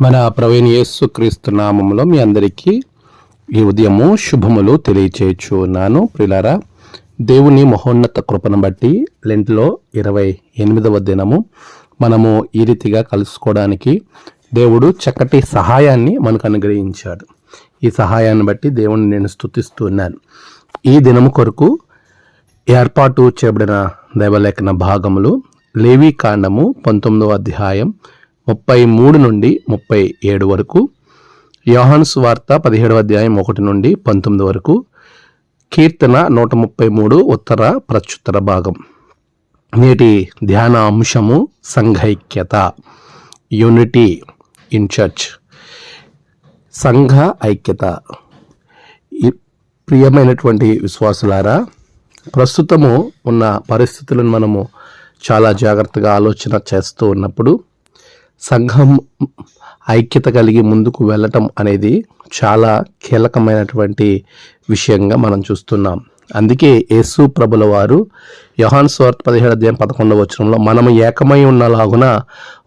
మన ప్రవీణ్ యేసుక్రీస్తు క్రీస్తు నామములో మీ అందరికీ ఈ ఉదయము శుభములు తెలియచేయచ్చు ఉన్నాను ప్రిలారా దేవుని మహోన్నత కృపను బట్టి లెంట్లో ఇరవై ఎనిమిదవ దినము మనము ఈ రీతిగా కలుసుకోవడానికి దేవుడు చక్కటి సహాయాన్ని మనకు అనుగ్రహించాడు. ఈ సహాయాన్ని బట్టి దేవుని నేను స్తుతిస్తూ ఉన్నాను. ఈ దినము కొరకు ఏర్పాటు చేయబడిన దైవలేఖన భాగములు లేవీ కాండము పంతొమ్మిదవ అధ్యాయం ముప్పై మూడు నుండి ముప్పై ఏడు వరకు యోహాన్స్ వార్త పదిహేడవ అధ్యాయం ఒకటి నుండి పంతొమ్మిది వరకు కీర్తన నూట ముప్పై మూడు ఉత్తర ప్రత్యుత్తర భాగం. నేటి ధ్యాన అంశము సంఘైక్యత యూనిటీ ఇన్ చర్చ్. సంఘ ఐక్యత. ఈ ప్రియమైనటువంటి విశ్వాసులారా ప్రస్తుతము ఉన్న పరిస్థితులను మనము చాలా జాగ్రత్తగా ఆలోచన చేస్తూ ఉన్నప్పుడు సంఘం ఐక్యత కలిగి ముందుకు వెళ్ళటం అనేది చాలా కీలకమైనటువంటి విషయంగా మనం చూస్తున్నాం. అందుకే యేసు ప్రభుల వారు యోహాన్ స్వార్థ పదిహేడు అధ్యాయం పదకొండవ వచనంలో మనం ఏకమై ఉన్నలాగున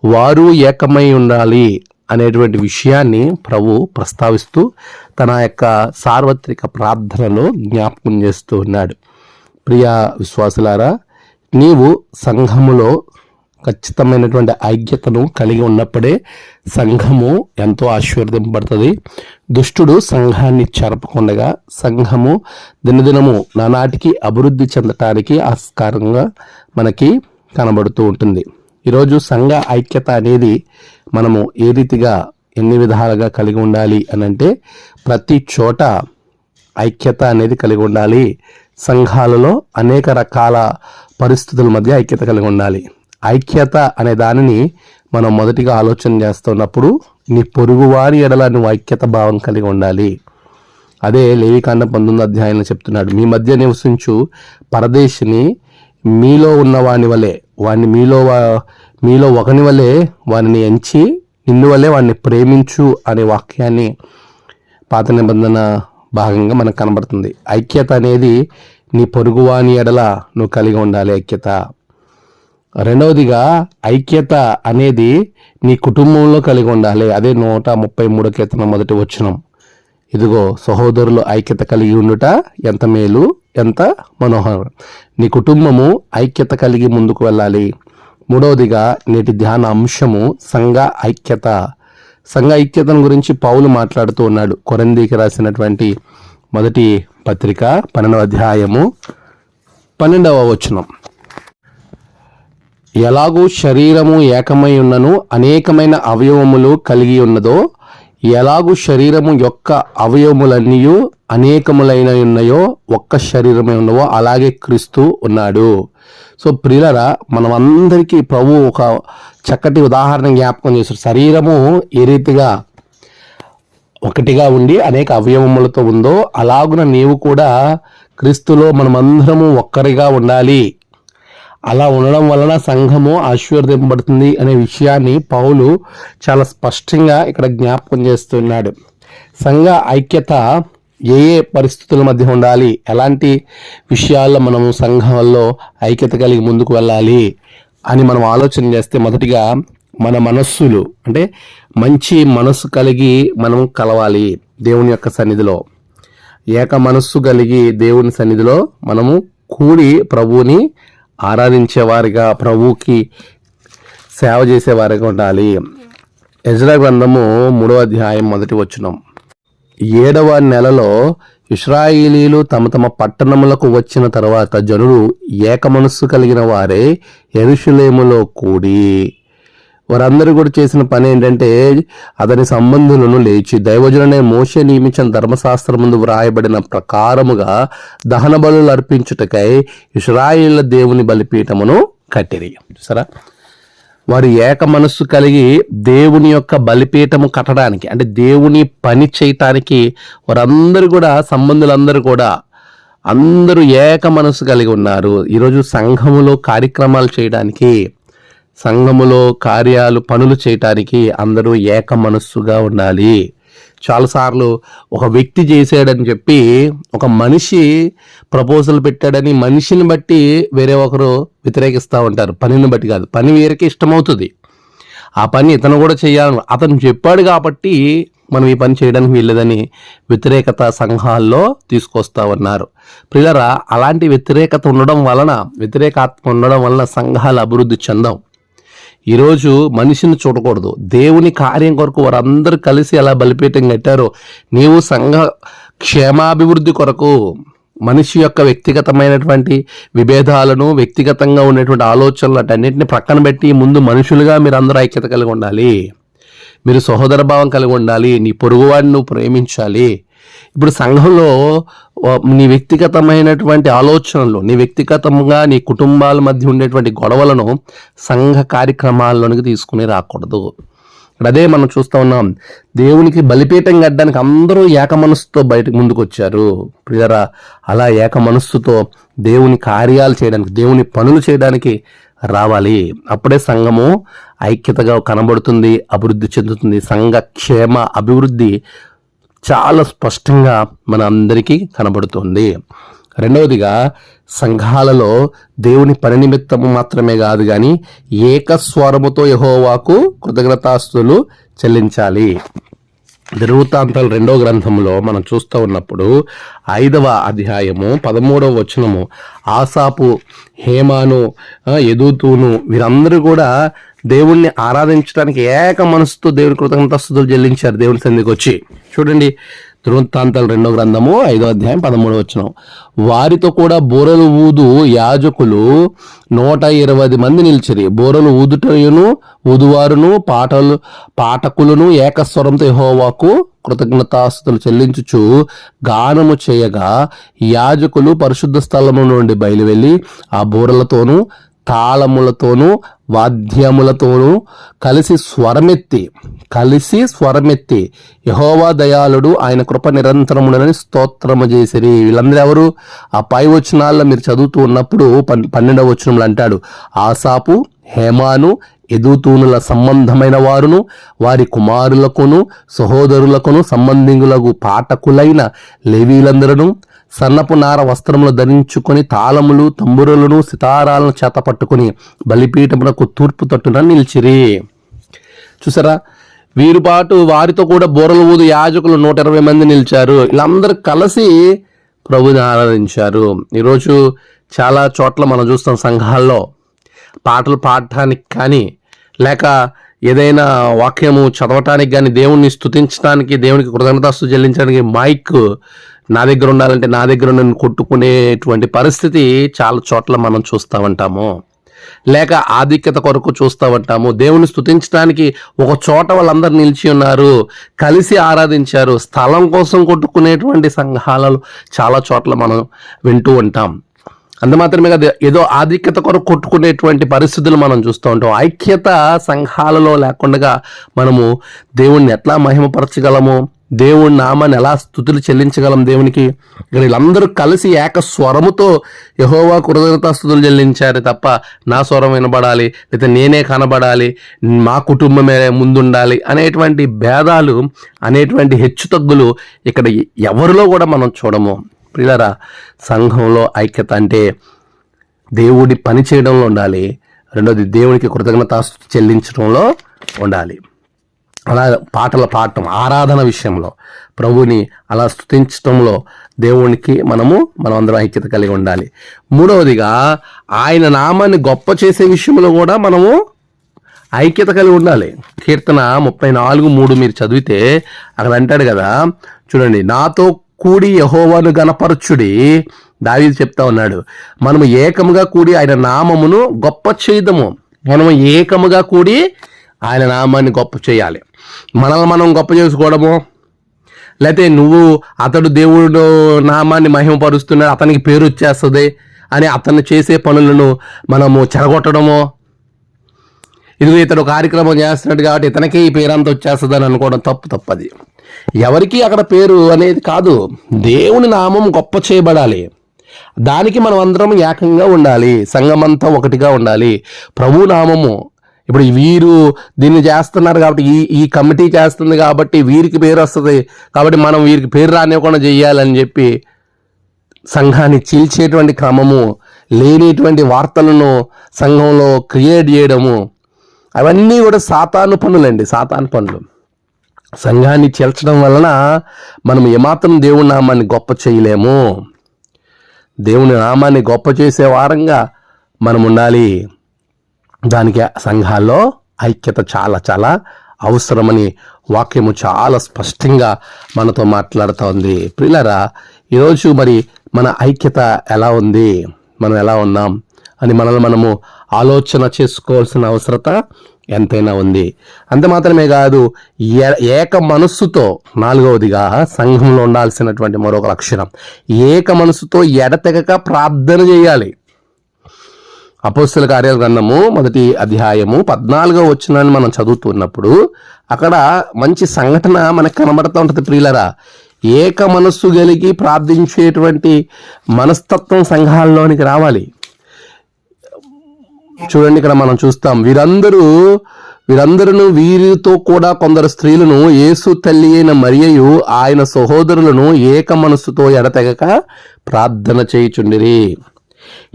వారు ఏకమై ఉండాలి అనేటువంటి విషయాన్ని ప్రభు ప్రస్తావిస్తూ తన యొక్క సార్వత్రిక ప్రార్థనలో జ్ఞాపకం చేస్తూ ఉన్నాడు. ప్రియ విశ్వాసులారా నీవు సంఘములో ఖచ్చితమైనటువంటి ఐక్యతను కలిగి ఉన్నప్పుడే సంఘము ఎంతో ఆశీర్వదింపబడుతుంది. దుష్టుడు సంఘాన్ని చెరపకుండగా సంఘము దినదినము నానాటికి అభివృద్ధి చెందటానికి ఆస్కారంగా మనకి కనబడుతూ ఉంటుంది. ఈరోజు సంఘ ఐక్యత అనేది మనము ఏ రీతిగా ఎన్ని విధాలుగా కలిగి ఉండాలి అని అంటే ప్రతి చోట ఐక్యత అనేది కలిగి ఉండాలి. సంఘాలలో అనేక రకాల పరిస్థితుల మధ్య ఐక్యత కలిగి ఉండాలి. ఐక్యత అనే దానిని మనం మొదటిగా ఆలోచన చేస్తున్నప్పుడు నీ పొరుగువారి ఎడల నువ్వు ఐక్యత భావం కలిగి ఉండాలి. అదే లేవికాండ పంతొమ్మిది అధ్యాయంలో చెప్తున్నాడు. మీ మధ్య నివసించు పరదేశిని మీలో ఉన్న వాని వలె వాడిని మీలో వా- మీలో ఒకని వలె వాడిని ఎంచి నిన్ను వలె వాడిని ప్రేమించు అనే వాక్యాన్ని పాత నిబంధన భాగంగా మనకు కనబడుతుంది. ఐక్యత అనేది నీ పొరుగువాని ఎడల నువ్వు కలిగి ఉండాలి ఐక్యత. రెండవదిగా ఐక్యత అనేది నీ కుటుంబంలో కలిగి ఉండాలి. అదే నూట ముప్పై మూడో కీర్తన మొదటి వచనం. ఇదిగో సహోదరులు ఐక్యత కలిగి ఉండుట ఎంత మేలు ఎంత మనోహరం. నీ కుటుంబము ఐక్యత కలిగి ముందుకు వెళ్ళాలి. మూడవదిగా నేటి ధ్యాన అంశము సంఘ ఐక్యత. సంఘ ఐక్యతను గురించి పౌలు మాట్లాడుతూ ఉన్నాడు. కొరందీకి రాసినటువంటి మొదటి పత్రిక పన్నెండవ అధ్యాయము పన్నెండవ వచనం. ఎలాగూ శరీరము ఏకమై ఉన్నను అనేకమైన అవయవములు కలిగి ఉన్నదో ఎలాగూ శరీరము యొక్క అవయవములన్నీ అనేకములైన ఉన్నాయో ఒక్క శరీరమే ఉన్నవో అలాగే క్రీస్తు ఉన్నాడు. సో ప్రియులరా మనమందరికీ ప్రభు ఒక చక్కటి ఉదాహరణ జ్ఞాపకం చేశారు శరీరము ఏ రీతిగా ఒకటిగా ఉండి అనేక అవయవములతో ఉందో అలాగున నీవు కూడా క్రీస్తులో మనమందరము ఒక్కరిగా ఉండాలి. అలా ఉండడం వలన సంఘము ఆశీర్వదింపబడుతుంది అనే విషయాన్ని పౌలు చాలా స్పష్టంగా ఇక్కడ జ్ఞాపకం చేస్తున్నాడు. సంఘ ఐక్యత ఏ ఏ పరిస్థితుల మధ్య ఉండాలి? ఎలాంటి విషయాల్లో మనము సంఘంలో ఐక్యత కలిగి ముందుకు వెళ్ళాలి అని మనం ఆలోచన చేస్తే మొదటిగా మన మనస్సులు అంటే మంచి మనస్సు కలిగి మనం కలవాలి దేవుని యొక్క సన్నిధిలో. ఏక మనస్సు కలిగి దేవుని సన్నిధిలో మనము కూడి ప్రభువుని ఆరాధించేవారిగా ప్రభువుకి సేవ చేసేవారిగా ఉండాలి. ఎజ్రా గ్రంథము మూడవ అధ్యాయం మొదటి వచ్చినం ఏడవ నెలలో ఇస్రాయిలీలు తమ తమ పట్టణములకు వచ్చిన తర్వాత జనులు ఏక మనస్సు కలిగిన వారే ఎరుషులేములో కూడి వారందరూ కూడా చేసిన పని ఏంటంటే అతని సంబంధులను లేచి దైవజనునే మోష నియమించిన ధర్మశాస్త్రం ముందు వ్రాయబడిన ప్రకారముగా దహన బలు అర్పించుటకై ఇస్రాయిల దేవుని బలిపీఠమును కట్టిరి. సరే వారు ఏక మనస్సు కలిగి దేవుని యొక్క బలిపీఠము కట్టడానికి అంటే దేవుని పని చేయటానికి వారందరూ కూడా సంబంధులందరూ కూడా అందరూ ఏక మనస్సు కలిగి ఉన్నారు. ఈరోజు సంఘములో కార్యక్రమాలు చేయడానికి సంఘములో కార్యాలు పనులు చేయటానికి అందరూ ఏక మనస్సుగా ఉండాలి. చాలాసార్లు ఒక వ్యక్తి చేశాడని చెప్పి ఒక మనిషి ప్రపోజల్ పెట్టాడని మనిషిని బట్టి వేరే ఒకరు వ్యతిరేకిస్తూ ఉంటారు. పనిని బట్టి కాదు. పని వేరేకి ఇష్టమవుతుంది. ఆ పని ఇతను కూడా చేయాలను అతను చెప్పాడు కాబట్టి మనం ఈ పని చేయడానికి వీల్లేదని వ్యతిరేకత సంఘాల్లో తీసుకొస్తా ఉన్నారు. ప్రియులరా అలాంటి వ్యతిరేకత ఉండడం వలన వ్యతిరేకాత్మ ఉండడం వలన సంఘాలు అభివృద్ధి చెందాం. ఈరోజు మనిషిని చూడకూడదు. దేవుని కార్యం కొరకు వారందరూ కలిసి ఎలా బలిపీఠం కట్టారో నీవు సంఘ క్షేమాభివృద్ధి కొరకు మనిషి యొక్క వ్యక్తిగతమైనటువంటి విభేదాలను వ్యక్తిగతంగా ఉన్నటువంటి ఆలోచనలు అన్నింటిని ప్రక్కన పెట్టి ముందు మనుషులుగా మీరు అందరూ ఐక్యత కలిగి ఉండాలి. మీరు సహోదర భావం కలిగి ఉండాలి. నీ పొరుగువాడిని నువ్వు ప్రేమించాలి. ఇప్పుడు సంఘంలో నీ వ్యక్తిగతమైనటువంటి ఆలోచనలు నీ వ్యక్తిగతంగా నీ కుటుంబాల మధ్య ఉండేటువంటి గొడవలను సంఘ కార్యక్రమాల్లోనికి తీసుకుని రాకూడదు. అదే మనం చూస్తూ ఉన్నాం. దేవునికి బలిపీఠం కట్టడానికి అందరూ ఏక మనస్సుతో బయటకు ముందుకు వచ్చారు ప్రియరా అలా ఏక మనస్సుతో దేవుని కార్యాలు చేయడానికి దేవుని పనులు చేయడానికి రావాలి. అప్పుడే సంఘము ఐక్యతగా కనబడుతుంది అభివృద్ధి చెందుతుంది. సంఘ క్షేమ అభివృద్ధి చాలా స్పష్టంగా మన అందరికీ కనబడుతుంది. రెండవదిగా సంఘాలలో దేవుని పని నిమిత్తము మాత్రమే కాదు కానీ ఏకస్వరముతో యహోవాకు కృతజ్ఞతాస్తులు చెల్లించాలి. దిరువృత్తాంతాలు రెండో గ్రంథంలో మనం చూస్తూ ఉన్నప్పుడు ఐదవ అధ్యాయము పదమూడవ వచనము ఆసాపు హేమాను ఎదుతూను వీరందరూ కూడా దేవుణ్ణి ఆరాధించడానికి ఏక మనసుతో దేవుని కృతజ్ఞతాస్తుతులు చెల్లించారు దేవుని సందికి వచ్చి. చూడండి ధృవృత్తాంతాలు రెండో గ్రంథము ఐదో అధ్యాయం పదమూడు వచ్చిన వారితో కూడా బోరలు ఊదు యాజకులు నూట ఇరవై మంది నిలిచిరి. బోరలు ఊదుటయును ఊదువారును పాటలు పాఠకులను ఏకస్వరంతో యహోవాకు కృతజ్ఞతాస్తులు చెల్లించుచు గానము చేయగా యాజకులు పరిశుద్ధ స్థలము నుండి బయలువెళ్ళి ఆ బోరలతోనూ తాళములతోనూ వాద్యములతోనూ కలిసి స్వరమెత్తి కలిసి స్వరమెత్తి యహోవా దయాళుడు ఆయన కృప నిరంతరముడని స్తోత్రము చేసిరి. వీళ్ళందరూ ఎవరు? ఆ పై వచనాల్లో మీరు చదువుతూ ఉన్నప్పుడు పన్ పన్నెండవ వచనంలో అంటాడు ఆసాపు హేమాను ఎదుతూనుల సంబంధమైన వారును వారి కుమారులకును సహోదరులకును సంబంధికులకు పాఠకులైన లేవీలందరూ సన్నపు నార వస్త్రములు ధరించుకొని తాళములు తంబురులను సితారాలను చేత పట్టుకుని బలిపీఠమునకు తూర్పు తట్టున నిలిచిరి. చూసారా? వీరుపాటు వారితో కూడా బోరలు ఊదు యాజకులు నూట ఇరవై మంది నిలిచారు. వీళ్ళందరూ కలిసి ప్రభుని ఆరాధించారు. ఈరోజు చాలా చోట్ల మనం చూస్తాం సంఘాల్లో పాటలు పాడటానికి కానీ లేక ఏదైనా వాక్యము చదవటానికి కానీ దేవుణ్ణి స్తుతించడానికి దేవునికి కృతజ్ఞతాస్తు చెల్లించడానికి మైక్ నా దగ్గర ఉండాలంటే నా దగ్గర నేను కొట్టుకునేటువంటి పరిస్థితి చాలా చోట్ల మనం చూస్తూ ఉంటాము. లేక ఆధిక్యత కొరకు చూస్తూ ఉంటాము. దేవుని స్థుతించడానికి ఒక చోట వాళ్ళందరూ నిలిచి ఉన్నారు కలిసి ఆరాధించారు స్థలం కోసం కొట్టుకునేటువంటి సంఘాలలో చాలా చోట్ల మనం వింటూ ఉంటాం. అంత మాత్రమే కాదు ఏదో ఆధిక్యత కొరకు కొట్టుకునేటువంటి పరిస్థితులు మనం చూస్తూ ఉంటాం. ఐక్యత సంఘాలలో లేకుండా మనము దేవుణ్ణి ఎట్లా మహిమపరచగలము? దేవుని నామాన్ని ఎలా స్థుతులు చెల్లించగలం దేవునికి? ఇక్కడ వీళ్ళందరూ కలిసి ఏక స్వరముతో యహోవా కృతజ్ఞతా స్థుతులు చెల్లించారు తప్ప నా స్వరం వినబడాలి లేదా నేనే కనబడాలి మా కుటుంబమే ముందుండాలి అనేటువంటి భేదాలు అనేటువంటి హెచ్చుతగ్గులు ఇక్కడ ఎవరిలో కూడా మనం చూడము. ప్రియులరా సంఘంలో ఐక్యత అంటే దేవుడి పని చేయడంలో ఉండాలి రెండోది దేవునికి కృతజ్ఞతాస్తుతి చెల్లించడంలో ఉండాలి. అలా పాటలు పాడటం ఆరాధన విషయంలో ప్రభుని అలా స్థుతించటంలో దేవునికి మనము మనం అందరం ఐక్యత కలిగి ఉండాలి. మూడవదిగా ఆయన నామాన్ని గొప్ప చేసే విషయంలో కూడా మనము ఐక్యత కలిగి ఉండాలి. కీర్తన ముప్పై నాలుగు మూడు మీరు చదివితే అక్కడ అంటాడు కదా చూడండి నాతో కూడి యహోవాను గనపరచుడి దావి చెప్తా ఉన్నాడు. మనము ఏకముగా కూడి ఆయన నామమును గొప్ప చేయదము. మనము ఏకముగా కూడి ఆయన నామాన్ని గొప్ప చేయాలి. మనల్ని మనం గొప్ప చేసుకోవడము? లేకపోతే నువ్వు అతడు దేవుడు నామాన్ని మహిమపరుస్తున్నాడు అతనికి పేరు వచ్చేస్తుంది అని అతను చేసే పనులను మనము చెరగొట్టడమో? ఇదిగో ఇతడు కార్యక్రమం చేస్తున్నాడు కాబట్టి ఇతనికి ఈ పేరంతా వచ్చేస్తుంది అని అనుకోవడం తప్పు తప్పది. ఎవరికి అక్కడ పేరు అనేది కాదు. దేవుని నామం గొప్ప చేయబడాలి. దానికి మనం అందరం ఏకంగా ఉండాలి. సంఘమంతా ఒకటిగా ఉండాలి. ప్రభు నామము ఇప్పుడు వీరు దీన్ని చేస్తున్నారు కాబట్టి ఈ ఈ కమిటీ చేస్తుంది కాబట్టి వీరికి పేరు వస్తుంది. కాబట్టి మనం వీరికి పేరు రానివ్వకుండా చెయ్యాలని చెప్పి సంఘాన్ని చీల్చేటువంటి క్రమము లేనిటువంటి వార్తలను సంఘంలో క్రియేట్ చేయడము అవన్నీ కూడా సాతాను పనులండి సాతాను పనులు. సంఘాన్ని చీల్చడం వలన మనం ఏమాత్రం దేవుని నామాన్ని గొప్ప చేయలేము. దేవుని నామాన్ని గొప్ప చేసే వారంగా మనం ఉండాలి దానికి సంఘాల్లో ఐక్యత చాలా చాలా అవసరమని వాక్యము చాలా స్పష్టంగా మనతో మాట్లాడుతోంది. ప్రిలరా ఈరోజు మరి మన ఐక్యత ఎలా ఉంది? మనం ఎలా ఉన్నాం? అని మనల్ని మనము ఆలోచన చేసుకోవాల్సిన అవసరత ఎంతైనా ఉంది. అంత మాత్రమే కాదు ఏ- ఏక మనస్సుతో నాలుగవదిగా సంఘంలో ఉండాల్సినటువంటి మరొక లక్షణం. ఏక మనస్సుతో ఎడతెగక ప్రార్థన చేయాలి. అపోస్తుల కార్యాల గ్రంథము మొదటి అధ్యాయము పద్నాలుగో వచ్చినాన్ని మనం చదువుతున్నప్పుడు అక్కడ మంచి సంఘటన మనకు కనబడుతూ ఉంటుంది ప్రియులరా. ఏక మనస్సు కలిగి ప్రార్థించేటువంటి మనస్తత్వం సంఘాల్లోనికి రావాలి. చూడండి ఇక్కడ మనం చూస్తాం. వీరందరూ వీరందరూ వీరితో కూడా కొందరు స్త్రీలను యేసు తల్లి అయిన మరియు ఆయన సహోదరులను ఏక మనస్సుతో ఎడతెగక ప్రార్థన చేయుచుండిరి.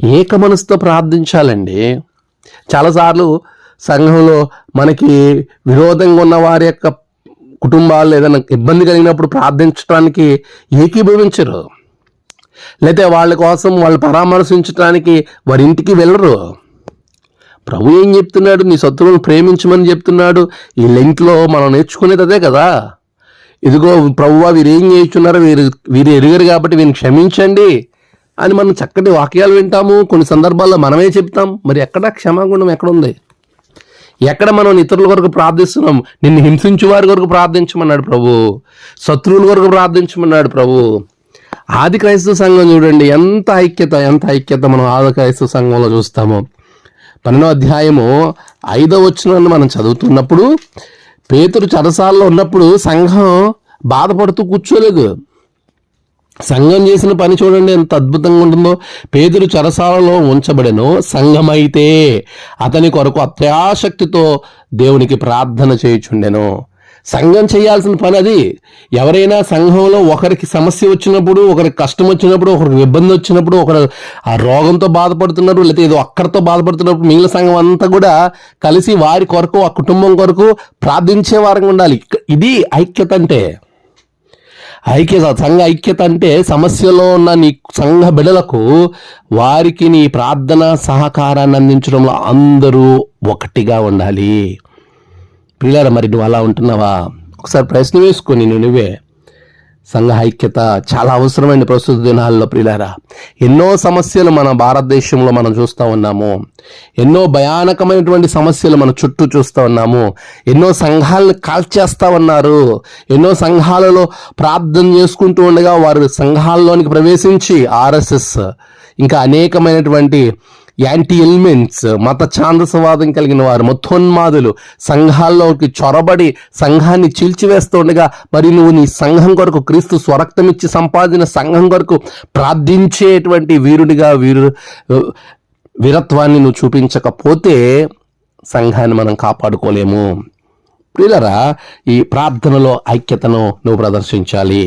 ఏక మనసుతో ప్రార్థించాలండి. చాలాసార్లు సంఘంలో మనకి విరోధంగా ఉన్న వారి యొక్క కుటుంబాలు ఏదైనా ఇబ్బంది కలిగినప్పుడు ప్రార్థించడానికి ఏకీభవించరు. లేకపోతే వాళ్ళ కోసం వాళ్ళు పరామర్శించడానికి వారి ఇంటికి వెళ్ళరు. ప్రభు ఏం చెప్తున్నాడు? నీ శత్రువులను ప్రేమించమని చెప్తున్నాడు. ఈ లెంట్లో మనం నేర్చుకునేది అదే కదా. ఇదిగో ప్రభువా వీరు ఏం చేస్తున్నారు వీరు వీరు ఎరుగరు కాబట్టి వీరిని క్షమించండి. అని మనం చక్కటి వాక్యాలు వింటాము కొన్ని సందర్భాల్లో మనమే చెప్తాం. మరి ఎక్కడ క్షమాగుణం ఎక్కడుంది? ఎక్కడ మనం ఇతరుల కొరకు ప్రార్థిస్తున్నాం? నిన్ను హింసించు వారి కొరకు ప్రార్థించమన్నాడు ప్రభు. శత్రువుల కొరకు ప్రార్థించమన్నాడు ప్రభు. ఆది క్రైస్తవ సంఘం చూడండి ఎంత ఐక్యత ఎంత ఐక్యత మనం ఆది క్రైస్తవ సంఘంలో చూస్తాము. పన్నెండో అధ్యాయము ఐదో వచ్చినాన్ని మనం చదువుతున్నప్పుడు పేతురు చరసాల్లో ఉన్నప్పుడు సంఘం బాధపడుతూ కూర్చోలేదు. సంఘం చేసిన పని చూడండి ఎంత అద్భుతంగా ఉంటుందో. పేదరు చరసాలలో ఉంచబడెను సంఘమైతే అతని కొరకు అత్యాసక్తితో దేవునికి ప్రార్థన చేయుచుండెను. సంఘం చేయాల్సిన పని అది. ఎవరైనా సంఘంలో ఒకరికి సమస్య వచ్చినప్పుడు ఒకరికి కష్టం వచ్చినప్పుడు ఒకరికి ఇబ్బంది వచ్చినప్పుడు ఒకరు ఆ రోగంతో బాధపడుతున్నారు లేకపోతే ఏదో అక్కడితో బాధపడుతున్నప్పుడు మిగిలిన సంఘం అంతా కూడా కలిసి వారి కొరకు ఆ కుటుంబం కొరకు ప్రార్థించే వారంగా ఉండాలి. ఇది ఐక్యత అంటే. ఐక్యత సంఘ ఐక్యత అంటే సమస్యలో ఉన్న నీ సంఘ బిడలకు వారికి నీ ప్రార్థన సహకారాన్ని అందించడంలో అందరూ ఒకటిగా ఉండాలి. పిల్లల మరి నువ్వు అలా ఉంటున్నావా? ఒకసారి ప్రశ్న వేసుకొని నువ్వే. సంఘ ఐక్యత చాలా అవసరమైన ప్రస్తుత దినాల్లో ప్రియులారా ఎన్నో సమస్యలు మన భారతదేశంలో మనం చూస్తూ ఉన్నాము. ఎన్నో భయానకమైనటువంటి సమస్యలు మన చుట్టూ చూస్తూ ఉన్నాము. ఎన్నో సంఘాలను కాల్చేస్తూ ఉన్నారు. ఎన్నో సంఘాలలో ప్రార్థన చేసుకుంటూ ఉండగా వారు సంఘాల్లోనికి ప్రవేశించి ఆర్ఎస్ఎస్ ఇంకా అనేకమైనటువంటి యాంటీ ఎలిమెంట్స్ మత ఛాందసవాదం కలిగిన వారు మతోన్మాదులు సంఘాల్లోకి చొరబడి సంఘాన్ని చీల్చివేస్తుండగా మరి నువ్వు నీ సంఘం కొరకు క్రీస్తు స్వరక్తమిచ్చి సంపాదించిన సంఘం కొరకు ప్రార్థించేటువంటి వీరుడిగా వీరు వీరత్వాన్ని నువ్వు చూపించకపోతే సంఘాన్ని మనం కాపాడుకోలేము. ప్రియులరా ఈ ప్రార్థనలో ఐక్యతను నువ్వు ప్రదర్శించాలి.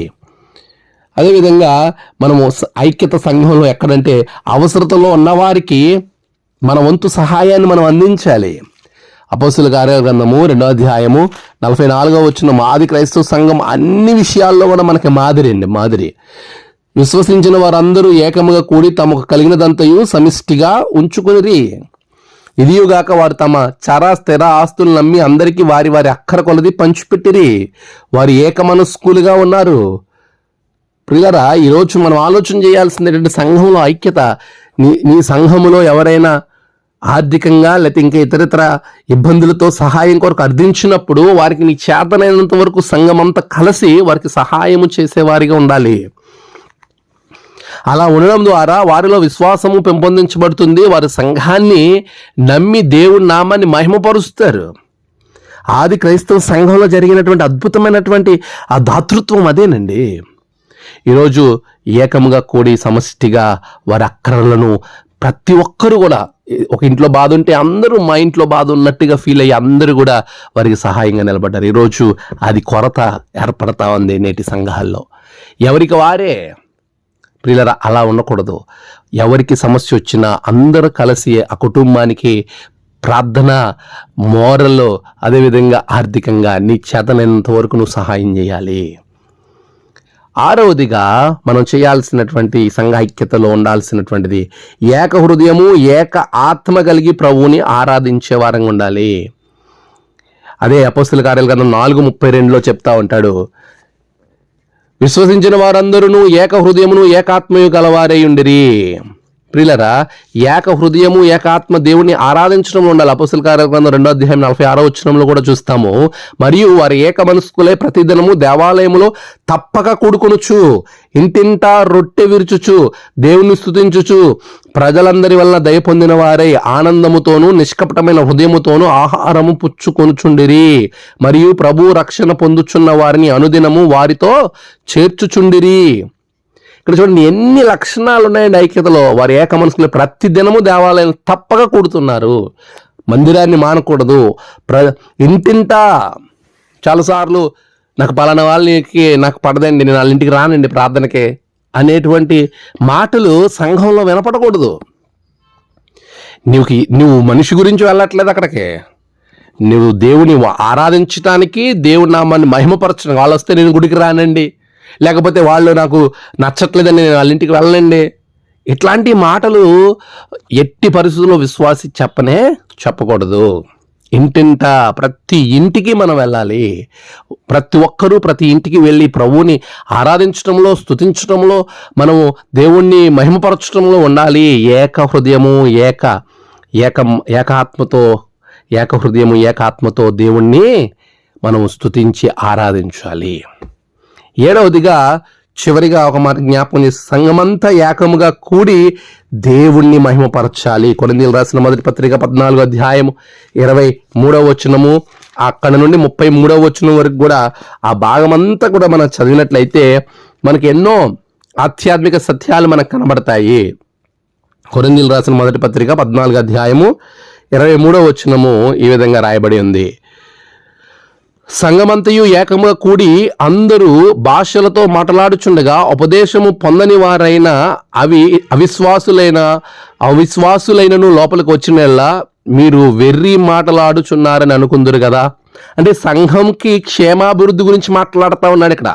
అదేవిధంగా మనము ఐక్యత సంఘంలో ఎక్కడంటే అవసరతలో ఉన్నవారికి మన వంతు సహాయాన్ని మనం అందించాలి. అపోసుల కార్యగ్రంథము రెండో అధ్యాయము నలభై నాలుగో వచ్చిన మాది క్రైస్తవ సంఘం అన్ని విషయాల్లో కూడా మనకి మాదిరి అండి మాదిరి. విశ్వసించిన వారందరూ ఏకముగా కూడి తమకు కలిగినదంతయు సమిష్టిగా ఉంచుకునిరి. ఇదియుగాక వారు తమ చర స్థిర ఆస్తులు నమ్మి అందరికీ వారి వారి అక్కర కొలది పంచిపెట్టిరి. వారు ఏకమనస్కులుగా ఉన్నారు. ప్రియులరా ఈరోజు మనం ఆలోచన చేయాల్సింది ఏంటంటే సంఘంలో ఐక్యత నీ నీ సంఘములో ఎవరైనా ఆర్థికంగా లేకపోతే ఇంకా ఇతరితర ఇబ్బందులతో సహాయం కొరకు అర్థించినప్పుడు వారికి నీ చేతనైనంత వరకు సంఘం అంతా కలిసి వారికి సహాయము చేసేవారిగా ఉండాలి. అలా ఉండడం ద్వారా వారిలో విశ్వాసము పెంపొందించబడుతుంది. వారి సంఘాన్ని నమ్మి దేవుడి నామాన్ని మహిమపరుస్తారు. ఆది క్రైస్తవ సంఘంలో జరిగినటువంటి అద్భుతమైనటువంటి ఆ దాతృత్వం అదేనండి. ఈరోజు ఏకముగా కూడి సమష్టిగా వారి అక్కరలను ప్రతి ఒక్కరు కూడా ఒక ఇంట్లో బాధ ఉంటే అందరూ మా ఇంట్లో బాధ ఉన్నట్టుగా ఫీల్ అయ్యి అందరూ కూడా వారికి సహాయంగా నిలబడ్డారు. ఈరోజు అది కొరత ఏర్పడతా ఉంది నేటి సంఘాల్లో. ఎవరికి వారే ప్రియులరా అలా ఉండకూడదు. ఎవరికి సమస్య వచ్చినా అందరూ కలిసి ఆ కుటుంబానికి ప్రార్థన మోరల్లో అదేవిధంగా ఆర్థికంగా నీ చేతనైనంత వరకు నువ్వు సహాయం చేయాలి. ఆరవదిగా మనం చేయాల్సినటువంటి సంఘ ఐక్యతలో ఉండాల్సినటువంటిది ఏక హృదయము ఏక ఆత్మ కలిగి ప్రభువుని ఆరాధించే వారంగా ఉండాలి. అదే అపస్తుల కార్యాల గ్రంథం నాలుగు ముప్పై రెండులో చెప్తా ఉంటాడు. విశ్వసించిన వారందరూ ఏక హృదయమును ఏకాత్మయు గలవారై ఉండిరి. ప్రిలరా ఏక హృదయము ఏకాత్మ దేవుని ఆరాధించడం ఉండాలి. అపస్తుల కార్యక్రమం రెండో అధ్యాయం నలభై ఆరో వచ్చినంలో కూడా చూస్తాము. మరియు వారి ఏక మనస్కులే ప్రతిదినము దేవాలయములో తప్పక కూడుకొనుచు ఇంటింటా రొట్టె విరుచుచు దేవుని స్థుతించుచు ప్రజలందరి వలన దయ పొందిన వారై ఆనందముతోనూ నిష్కపటమైన హృదయముతోనూ ఆహారము పుచ్చుకొనుచుండిరి. మరియు ప్రభు రక్షణ పొందుచున్న వారిని అనుదినము వారితో చేర్చుచుండిరి. ఇక్కడ చూడండి ఎన్ని లక్షణాలు ఉన్నాయండి ఐక్యతలో వారి ఏక మనసులో ప్రతి దినము దేవాలయం తప్పక కూడుతున్నారు. మందిరాన్ని మానకూడదు. ప్ర ఇంటింటా చాలాసార్లు నాకు పలానా వాళ్ళకి నాకు పడదండి నేను వాళ్ళ ఇంటికి రానండి ప్రార్థనకే అనేటువంటి మాటలు సంఘంలో వినపడకూడదు. నువ్వు నువ్వు మనిషి గురించి వెళ్ళట్లేదు అక్కడికి. నువ్వు దేవుని ఆరాధించడానికి దేవుని నామాన్ని మహిమపరచడం వాళ్ళు వస్తే నేను గుడికి రానండి. లేకపోతే వాళ్ళు నాకు నచ్చట్లేదని నేను వాళ్ళ ఇంటికి వెళ్ళండి ఇట్లాంటి మాటలు ఎట్టి పరిస్థితుల్లో విశ్వాసి చెప్పనే చెప్పకూడదు. ఇంటింట ప్రతి ఇంటికి మనం వెళ్ళాలి. ప్రతి ఒక్కరూ ప్రతి ఇంటికి వెళ్ళి ప్రభువుని ఆరాధించడంలో స్థుతించడంలో మనము దేవుణ్ణి మహిమపరచడంలో ఉండాలి. ఏక హృదయము ఏక ఏక ఏకాత్మతో ఏక హృదయము ఏకాత్మతో దేవుణ్ణి మనం స్తుతించి ఆరాధించాలి. ఏడవదిగా చివరిగా ఒక మాట జ్ఞాపకం చేసి సంఘమంతా ఏకముగా కూడి దేవుణ్ణి మహిమపరచాలి. కొరిందీలు రాసిన మొదటి పత్రిక పద్నాలుగు అధ్యాయం ఇరవై మూడవ వచనము అక్కడ నుండి ముప్పై మూడవ వచనం వరకు కూడా ఆ భాగమంతా కూడా మనం చదివినట్లయితే మనకి ఎన్నో ఆధ్యాత్మిక సత్యాలు మనకు కనబడతాయి. కొరందీలు రాసిన మొదటి పత్రిక పద్నాలుగు అధ్యాయము ఇరవై మూడవ వచనము ఈ విధంగా రాయబడి ఉంది. సంగమంతయు ఏకముగా కూడి అందరూ భాషలతో మాట్లాడుచుండగా ఉపదేశము పొందని వారైన అవి అవిశ్వాసులైన అవిశ్వాసులైనను లోపలికి వచ్చినల్లా మీరు వెర్రి మాట్లాడుచున్నారని అనుకుందరు కదా అంటే సంఘంకి క్షేమాభివృద్ధి గురించి మాట్లాడుతూ ఉన్నాడు ఇక్కడ.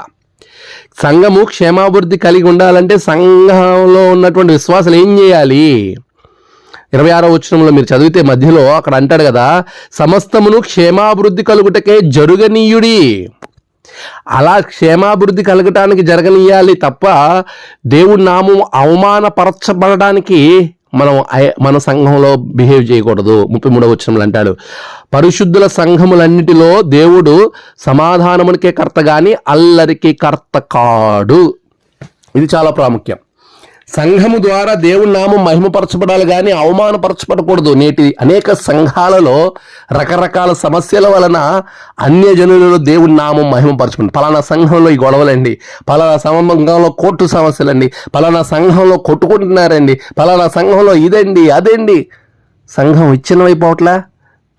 సంఘము క్షేమాభివృద్ధి కలిగి ఉండాలంటే సంఘంలో ఉన్నటువంటి విశ్వాసాలు ఏం చేయాలి? ఇరవై ఆరో వచనంలో మీరు చదివితే మధ్యలో అక్కడ అంటాడు కదా సమస్తమును క్షేమాభివృద్ధి కలుగుటకే జరుగనీయుడి. అలా క్షేమాభివృద్ధి కలగటానికి జరగనీయాలి తప్ప దేవుడి నామం అవమానపరచబడడానికి మనం అయ- మన సంఘంలో బిహేవ్ చేయకూడదు. ముప్పై మూడవ వచనంలో అంటాడు పరిశుద్ధుల సంఘములన్నిటిలో దేవుడు సమాధానమునికే కర్త కానీ అల్లరికి కర్త కాడు. ఇది చాలా ప్రాముఖ్యం. సంఘము ద్వారా దేవుని నామం మహిమపరచబడాలి కానీ అవమానపరచబడకూడదు. నేటి అనేక సంఘాలలో రకరకాల సమస్యల వలన అన్యజనులలో దేవుని నామం మహిమపరచబడి పలానా సంఘంలో ఈ గొడవలండి. పలానా సంఘంలో కోర్టు సమస్యలండి. పలానా సంఘంలో కొట్టుకుంటున్నారండి. పలానా సంఘంలో ఇదండి అదండి. సంఘం విచ్ఛిన్నమైపోవట్లా?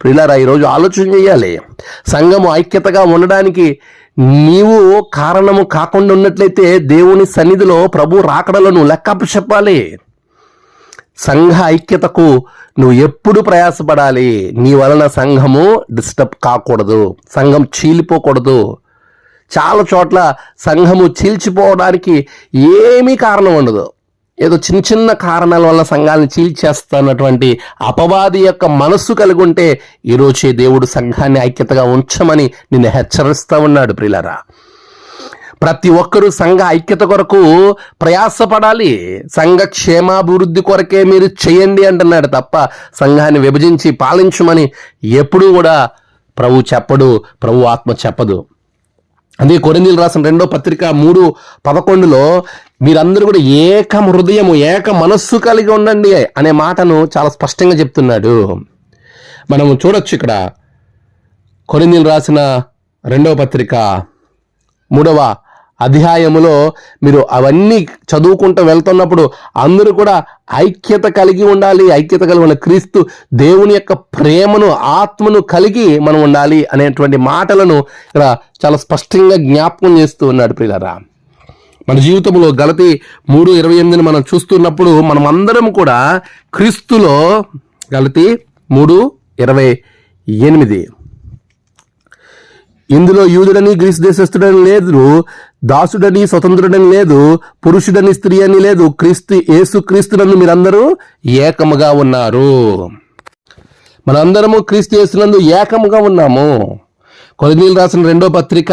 ప్రియులారా ఈరోజు ఆలోచన చేయాలి. సంఘము ఐక్యతగా ఉండడానికి నీవు కారణము కాకుండా ఉన్నట్లయితే దేవుని సన్నిధిలో ప్రభు రాకడలను లెక్కపు చెప్పాలి. సంఘ ఐక్యతకు నువ్వు ఎప్పుడు ప్రయాసపడాలి. నీ వలన సంఘము డిస్టర్బ్ కాకూడదు. సంఘం చీలిపోకూడదు. చాలా చోట్ల సంఘము చీల్చిపోవడానికి ఏమీ కారణం ఉండదు. ఏదో చిన్న చిన్న కారణాల వల్ల సంఘాన్ని చీల్చేస్తున్నటువంటి అపవాది యొక్క మనస్సు కలిగి ఉంటే ఈరోజే దేవుడు సంఘాన్ని ఐక్యతగా ఉంచమని నిన్ను హెచ్చరిస్తూ ఉన్నాడు ప్రిలరా ప్రతి ఒక్కరూ సంఘ ఐక్యత కొరకు ప్రయాసపడాలి. సంఘ క్షేమాభివృద్ధి కొరకే మీరు చేయండి అంటున్నాడు తప్ప సంఘాన్ని విభజించి పాలించమని ఎప్పుడూ కూడా ప్రభు చెప్పడు ప్రభు ఆత్మ చెప్పదు. అదే కొరిందీలు రాసిన రెండో పత్రిక మూడు పదకొండులో మీరందరూ కూడా ఏక హృదయము ఏక మనస్సు కలిగి ఉండండి అనే మాటను చాలా స్పష్టంగా చెప్తున్నాడు. మనము చూడొచ్చు ఇక్కడ. కొరిందీలు రాసిన రెండవ పత్రిక మూడవ అధ్యాయములో మీరు అవన్నీ చదువుకుంటూ వెళ్తున్నప్పుడు అందరూ కూడా ఐక్యత కలిగి ఉండాలి ఐక్యత కలిగి ఉన్న క్రీస్తు దేవుని యొక్క ప్రేమను ఆత్మను కలిగి మనం ఉండాలి అనేటువంటి మాటలను ఇక్కడ చాలా స్పష్టంగా జ్ఞాపకం చేస్తూ ఉన్నాడు ప్రియులరా. మన జీవితంలో గలతి మూడు ఇరవై ఎనిమిదిని మనం చూస్తున్నప్పుడు మనం అందరం కూడా క్రీస్తులో గలతి మూడు ఇరవై ఎనిమిది. ఇందులో యూదుడని గ్రీస్ దేశస్థుడని లేదు దాసుడని స్వతంత్రుడని లేదు పురుషుడని స్త్రీ అని లేదు క్రీస్తు యేసు క్రీస్తునందు మీరందరూ ఏకముగా ఉన్నారు. మనందరము క్రీస్తు యేసునందు ఏకముగా ఉన్నాము. కొలనీలు రాసిన రెండో పత్రిక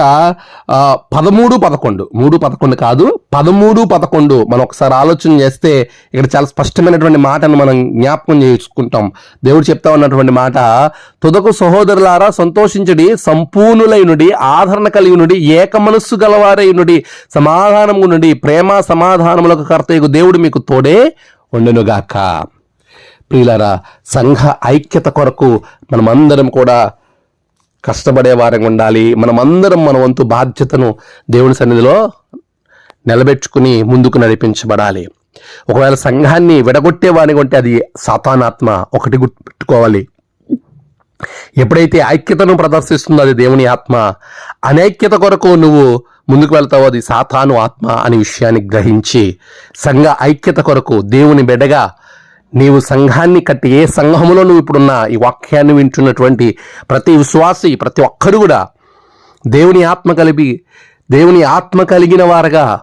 పదమూడు పదకొండు. మూడు పదకొండు కాదు పదమూడు పదకొండు. మనం ఒకసారి ఆలోచన చేస్తే ఇక్కడ చాలా స్పష్టమైనటువంటి మాటను మనం జ్ఞాపకం చేసుకుంటాం. దేవుడు చెప్తా ఉన్నటువంటి మాట తుదకు సహోదరులారా సంతోషించుడి సంపూర్ణులైనడి ఆదరణ కలిగినుడి ఏక మనస్సు గలవారైనడి సమాధానమునుడి ప్రేమ సమాధానములకు కర్తయ్యకు దేవుడు మీకు తోడే ఉండునుగాక. ప్రియులారా సంఘ ఐక్యత కొరకు మనమందరం కూడా కష్టపడే వారంగా ఉండాలి. మనమందరం మన వంతు బాధ్యతను దేవుని సన్నిధిలో నిలబెట్టుకుని ముందుకు నడిపించబడాలి. ఒకవేళ సంఘాన్ని విడగొట్టే వారిగా ఉంటే అది సాతానాత్మ ఒకటి గుర్తుపెట్టుకోవాలి. ఎప్పుడైతే ఐక్యతను ప్రదర్శిస్తుందో అది దేవుని ఆత్మ అనైక్యత కొరకు నువ్వు ముందుకు వెళ్తావో అది సాతాను ఆత్మ అనే విషయాన్ని గ్రహించి సంఘ ఐక్యత కొరకు దేవుని బిడ్డగా నీవు సంఘాన్ని కట్టి ఏ సంఘములో నువ్వు ఇప్పుడున్న ఈ వాక్యాన్ని వింటున్నటువంటి ప్రతి విశ్వాసి ప్రతి ఒక్కరు కూడా దేవుని ఆత్మ కలిపి దేవుని ఆత్మ కలిగిన వారుగా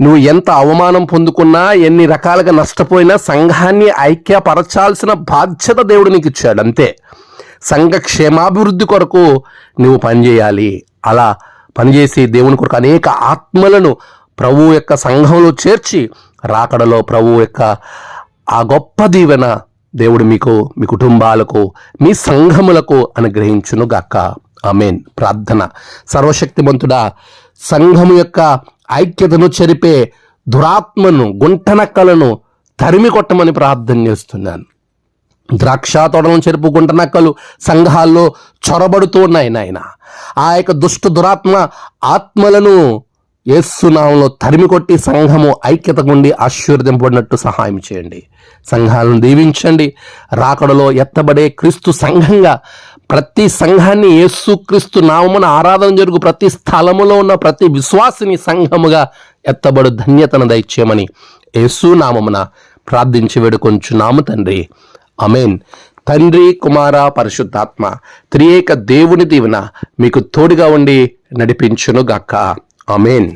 నువ్వు ఎంత అవమానం పొందుకున్నా ఎన్ని రకాలుగా నష్టపోయినా సంఘాన్ని ఐక్యపరచాల్సిన బాధ్యత దేవుడు నీకు ఇచ్చాడు అంతే. సంఘ క్షేమాభివృద్ధి కొరకు నువ్వు పనిచేయాలి. అలా పనిచేసి దేవుని కొరకు అనేక ఆత్మలను ప్రభువు యొక్క సంఘంలో చేర్చి రాకడలో ప్రభువు యొక్క ఆ గొప్ప దీవెన దేవుడు మీకు మీ కుటుంబాలకు మీ సంఘములకు అనుగ్రహించును గాక ఆమెన్. ప్రార్థన. సర్వశక్తిమంతుడా సంఘము యొక్క ఐక్యతను చెరిపే దురాత్మను గుంటనక్కలను తరిమి కొట్టమని ప్రార్థన చేస్తున్నాను. ద్రాక్ష తోటలను చెరుపు నక్కలు సంఘాల్లో చొరబడుతూ ఉన్నాయి నాయన. ఆ యొక్క దుష్ట దురాత్మ ఆత్మలను ఏసునామంలో తరిమి కొట్టి సంఘము ఐక్యత గుండి ఆశీర్వదింపబడినట్టు సహాయం చేయండి. సంఘాలను దీవించండి. రాకడలో ఎత్తబడే క్రీస్తు సంఘంగా ప్రతి సంఘాన్ని యేసు క్రీస్తు నామమున ఆరాధన జరుగు ప్రతి స్థలములో ఉన్న ప్రతి విశ్వాసిని సంఘముగా ఎత్తబడు ధన్యతను దయచేయమని యేసు నామమున ప్రార్థించి వేడుకొంచున్నాము తండ్రి. అమేన్ తండ్రి కుమార పరిశుద్ధాత్మ త్రియేక దేవుని దీవెన మీకు తోడుగా ఉండి నడిపించును గాక అమేన్